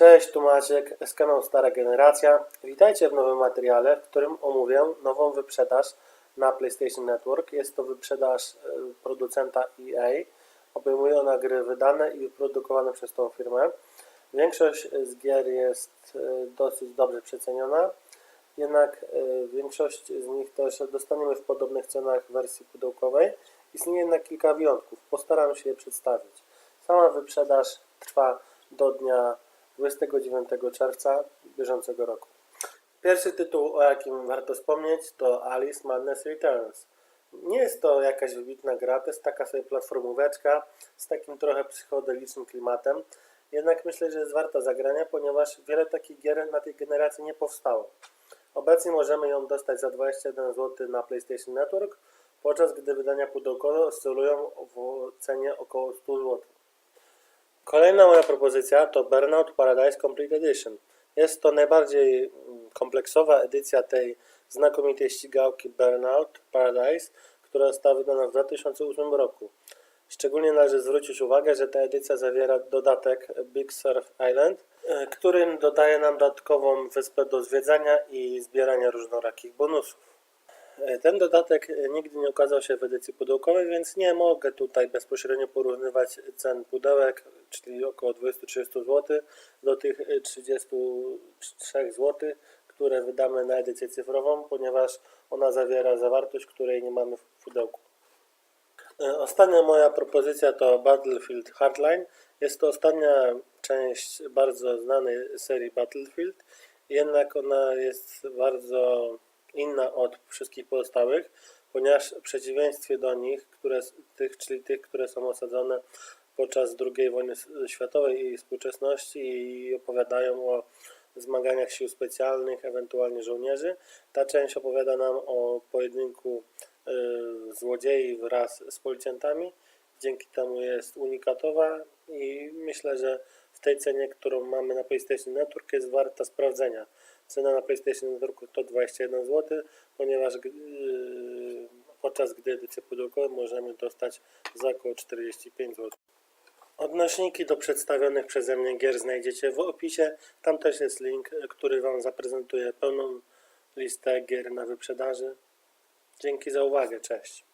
Cześć, tu Maciek z kanału Stara Generacja. Witajcie w nowym materiale, w którym omówię nową wyprzedaż na PlayStation Network. Jest to wyprzedaż e, producenta EA. Obejmuje ona gry wydane i wyprodukowane przez tą firmę. Większość z gier jest e, dosyć dobrze przeceniona, jednak e, większość z nich też dostaniemy w podobnych cenach w wersji pudełkowej. Istnieje jednak kilka wyjątków. Postaram się je przedstawić. Sama wyprzedaż trwa do dnia 29 czerwca bieżącego roku. Pierwszy tytuł, o jakim warto wspomnieć, to Alice Madness Returns. Nie jest to jakaś wybitna gra, to jest taka sobie platformóweczka z takim trochę psychodelicznym klimatem. Jednak myślę, że jest warta zagrania, ponieważ wiele takich gier na tej generacji nie powstało. Obecnie możemy ją dostać za 21 zł na PlayStation Network, podczas gdy wydania pudełkowe oscylują w cenie około 100 zł. Kolejna moja propozycja to Burnout Paradise Complete Edition. Jest to najbardziej mm, kompleksowa edycja tej znakomitej ścigałki Burnout Paradise, która została wydana w 2008 roku. Szczególnie należy zwrócić uwagę, że ta edycja zawiera dodatek Big Surf Island, e, który dodaje nam dodatkową wyspę do zwiedzania i zbierania różnorakich bonusów. E, Ten dodatek e, nigdy nie ukazał się w edycji pudełkowej, więc nie mogę tutaj bezpośrednio porównywać cen pudełek, czyli około 20-30 zł, do tych e, 33 zł, które wydamy na edycję cyfrową, ponieważ ona zawiera zawartość, której nie mamy w pudełku. E, Ostatnia moja propozycja to Battlefield Hardline. Jest to ostatnia część bardzo znanej serii Battlefield, jednak ona jest bardzo inna od wszystkich pozostałych, ponieważ w przeciwieństwie do nich, które, tych, czyli tych, które są osadzone podczas II wojny światowej i współczesności i opowiadają o zmaganiach sił specjalnych, ewentualnie żołnierzy, ta część opowiada nam o pojedynku y, złodziei wraz z policjantami. Dzięki temu jest unikatowa i myślę, że w tej cenie, którą mamy na PlayStation Network jest warta sprawdzenia. Cena na PlayStation Network to 21 zł, ponieważ yy, podczas gdy edycję pudełkową możemy dostać za około 45 zł. Odnośniki do przedstawionych przeze mnie gier znajdziecie w opisie. Tam też jest link, który Wam zaprezentuje pełną listę gier na wyprzedaży. Dzięki za uwagę, cześć.